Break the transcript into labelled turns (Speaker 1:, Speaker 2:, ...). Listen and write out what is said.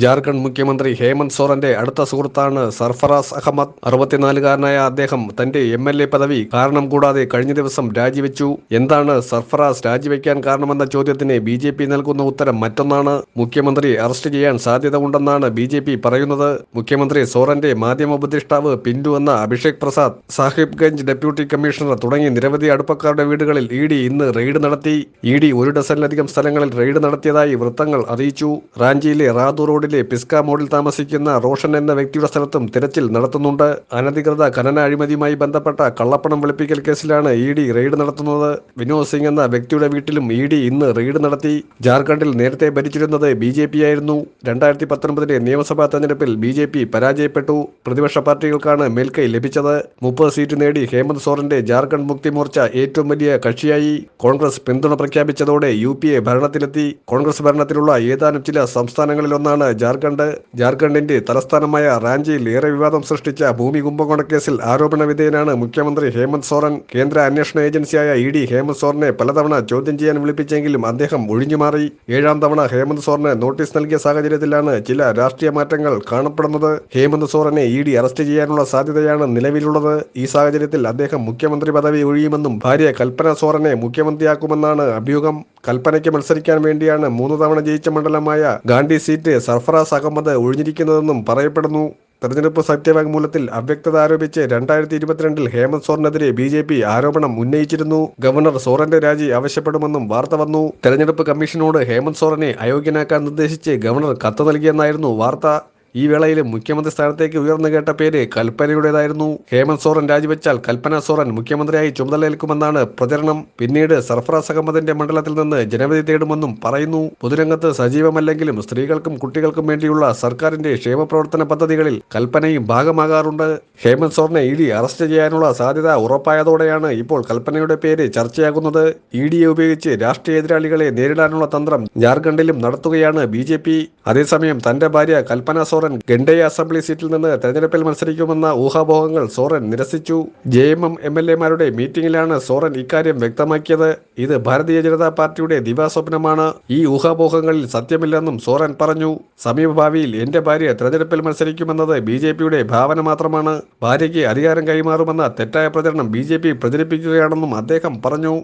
Speaker 1: ജാർഖണ്ഡ് മുഖ്യമന്ത്രി ഹേമന്ത് സോറന്റെ അടുത്ത സുഹൃത്താണ് സർഫറാസ് അഹമ്മദ്. അറുപത്തിനാലുകാരനായ അദ്ദേഹം തന്റെ എം എൽ എ പദവി കാരണം കൂടാതെ കഴിഞ്ഞ ദിവസം രാജിവെച്ചു. എന്താണ് സർഫറാസ് രാജിവെക്കാൻ കാരണമെന്ന ചോദ്യത്തിന് ബി ജെ പി നൽകുന്ന ഉത്തരം മറ്റൊന്നാണ്. മുഖ്യമന്ത്രി അറസ്റ്റ് ചെയ്യാൻ സാധ്യത ഉണ്ടെന്നാണ് ബി ജെ പി പറയുന്നത്. മുഖ്യമന്ത്രി സോറന്റെ മാധ്യമ ഉപദേഷ്ടാവ് പിന്റു എന്ന അഭിഷേക് പ്രസാദ് സാഹിബ്ഗഞ്ച് ഡെപ്യൂട്ടി കമ്മീഷണർ തുടങ്ങി നിരവധി അടുപ്പക്കാരുടെ വീടുകളിൽ ഇ ഡി ഇന്ന് റെയ്ഡ് നടത്തി. ഇ ഡി ഒരു ഡസനിലധികം സ്ഥലങ്ങളിൽ റെയ്ഡ് നടത്തിയതായി വൃത്തങ്ങൾ അറിയിച്ചു. റാഞ്ചിയിലെ റാദു റോഡിലെ പിസ്ക മോഡിൽ താമസിക്കുന്ന റോഷൻ എന്ന വ്യക്തിയുടെ സ്ഥലത്തും തിരച്ചിൽ നടത്തുന്നുണ്ട്. അനധികൃത ഖനന അഴിമതിയുമായി ബന്ധപ്പെട്ട കള്ളപ്പണം വെളുപ്പിക്കൽ കേസിലാണ് ഇ ഡി റെയ്ഡ് നടത്തുന്നത്. വിനോദ് സിംഗ് എന്ന വ്യക്തിയുടെ വീട്ടിലും ഇ ഡി ഇന്ന് റെയ്ഡ് നടത്തി. ജാർഖണ്ഡിൽ നേരത്തെ ഭരിച്ചിരുന്നത് ബി ജെ പി ആയിരുന്നു. രണ്ടായിരത്തി പത്തൊൻപതിലെ നിയമസഭാ തെരഞ്ഞെടുപ്പിൽ ബി ജെ പി പരാജയപ്പെട്ടു. പ്രതിപക്ഷ പാർട്ടികൾക്കാണ് മേൽക്കൈ ലഭിച്ചത്. മുപ്പത് സീറ്റ് നേടി ഹേമന്ത് സോറന്റെ ജാർഖണ്ഡ് മുക്തി മോർച്ച ഏറ്റവും വലിയ കക്ഷിയായി. കോൺഗ്രസ് പിന്തുണ പ്രഖ്യാപിച്ചതോടെ യു പി എ ഭരണത്തിലെത്തി. കോൺഗ്രസ് ഭരണത്തിലുള്ള ഏതാനും ചില സംസ്ഥാനങ്ങളിലൊന്നാണ് ജാർഖണ്ഡ് ജാർഖണ്ഡിന്റെ തലസ്ഥാനമായ റാഞ്ചിയിൽ ഏറെ വിവാദം സൃഷ്ടിച്ച ഭൂമി കുംഭകോണ കേസിൽ ആരോപണ വിധേയനാണ് മുഖ്യമന്ത്രി ഹേമന്ത് സോറൻ. കേന്ദ്ര അന്വേഷണ ഏജൻസിയായ ഇ ഡി ഹേമന്ത് സോറിനെ പലതവണ ചോദ്യം ചെയ്യാൻ വിളിപ്പിച്ചെങ്കിലും അദ്ദേഹം ഒഴിഞ്ഞുമാറി. ഏഴാം തവണ ഹേമന്ത് സോറിന് നോട്ടീസ് നൽകിയ സാഹചര്യത്തിലാണ് ചില രാഷ്ട്രീയ മാറ്റങ്ങൾ കാണപ്പെടുന്നത്. ഹേമന്ത് സോറനെ ഇ ഡി അറസ്റ്റ് ചെയ്യാനുള്ള സാധ്യതയാണ് നിലവിലുള്ളത്. ഈ സാഹചര്യത്തിൽ അദ്ദേഹം മുഖ്യമന്ത്രി പദവി ഒഴിയുമെന്നും ഭാര്യ കൽപ്പന സോറനെ മുഖ്യമന്ത്രിയാക്കുമെന്നാണ് അഭ്യൂഹം. കൽപ്പനയ്ക്ക് മത്സരിക്കാൻ വേണ്ടിയാണ് മൂന്ന് തവണ ജയിച്ച മണ്ഡലമായ ഗാന്ധി സീറ്റ് സർഫറാസ് അഹമ്മദ് ഒഴിഞ്ഞിരിക്കുന്നതെന്നും പറയപ്പെടുന്നു. തെരഞ്ഞെടുപ്പ് സത്യവാങ്മൂലത്തിൽ അവ്യക്തത ആരോപിച്ച് രണ്ടായിരത്തി ഇരുപത്തിരണ്ടിൽ ഹേമന്ത് സോറിനെതിരെ ബി ജെ പി ആരോപണം ഉന്നയിച്ചിരുന്നു. ഗവർണർ സോറന്റെ രാജി ആവശ്യപ്പെടുമെന്നും വാർത്ത വന്നു. തെരഞ്ഞെടുപ്പ് കമ്മീഷനോട് ഹേമന്ത് സോറനെ അയോഗ്യനാക്കാൻ നിർദ്ദേശിച്ച് ഗവർണർ കത്ത് നൽകിയെന്നായിരുന്നു വാർത്ത. ഈ വേളയിൽ മുഖ്യമന്ത്രി സ്ഥാനത്തേക്ക് ഉയർന്നു കേട്ട പേര് കൽപ്പനയുടേതായിരുന്നു. ഹേമന്ത് സോറൻ രാജിവെച്ചാൽ കൽപ്പന സോറൻ മുഖ്യമന്ത്രിയായി ചുമതലയേൽക്കുമെന്നാണ് പ്രചരണം. പിന്നീട് സർഫറാസ് അഹമ്മദിന്റെ മണ്ഡലത്തിൽ നിന്ന് ജനവിധി തേടുമെന്നും പറയുന്നു. പൊതുരംഗത്ത് സജീവമല്ലെങ്കിലും സ്ത്രീകൾക്കും കുട്ടികൾക്കും വേണ്ടിയുള്ള സർക്കാരിന്റെ ക്ഷേമപ്രവർത്തന പദ്ധതികളിൽ കൽപ്പനയും ഭാഗമാകാറുണ്ട്. ഹേമന്ത് സോറിനെ ഇ അറസ്റ്റ് ചെയ്യാനുള്ള സാധ്യത ഉറപ്പായതോടെയാണ് ഇപ്പോൾ കൽപ്പനയുടെ പേര് ചർച്ചയാകുന്നത്. ഇ ഡിയെ ഉപയോഗിച്ച് രാഷ്ട്രീയ എതിരാളികളെ നേരിടാനുള്ള തന്ത്രം ജാർഖണ്ഡിലും നടത്തുകയാണ് ബി അതേസമയം തന്റെ ഭാര്യ കൽപ്പന സോറൻ ഗണ്ടയ അസംബ്ലി സീറ്റിൽ നിന്ന് തെരഞ്ഞെടുപ്പിൽ മത്സരിക്കുമെന്ന ഊഹാപോഹങ്ങൾ സോറൻ നിരസിച്ചു. J M M M L എമാരുടെ മീറ്റിംഗിലാണ് സോറൻ ഇക്കാര്യം വ്യക്തമാക്കിയത്. ഇത് ഭാരതീയ ജനതാ പാർട്ടിയുടെ ദിവാസ്വപ്നമാണ്. ഈ ഊഹാപോഹങ്ങളിൽ സത്യമില്ലെന്നും സോറൻ പറഞ്ഞു. സമീപഭാവിയിൽ എന്റെ ഭാര്യ തെരഞ്ഞെടുപ്പിൽ മത്സരിക്കുമെന്നത് ബി ജെ പിയുടെ ഭാവന മാത്രമാണ്. ഭാര്യയ്ക്ക് അധികാരം കൈമാറുമെന്ന തെറ്റായ പ്രചരണം ബി ജെ പി പ്രചരിപ്പിക്കുകയാണെന്നും അദ്ദേഹം പറഞ്ഞു.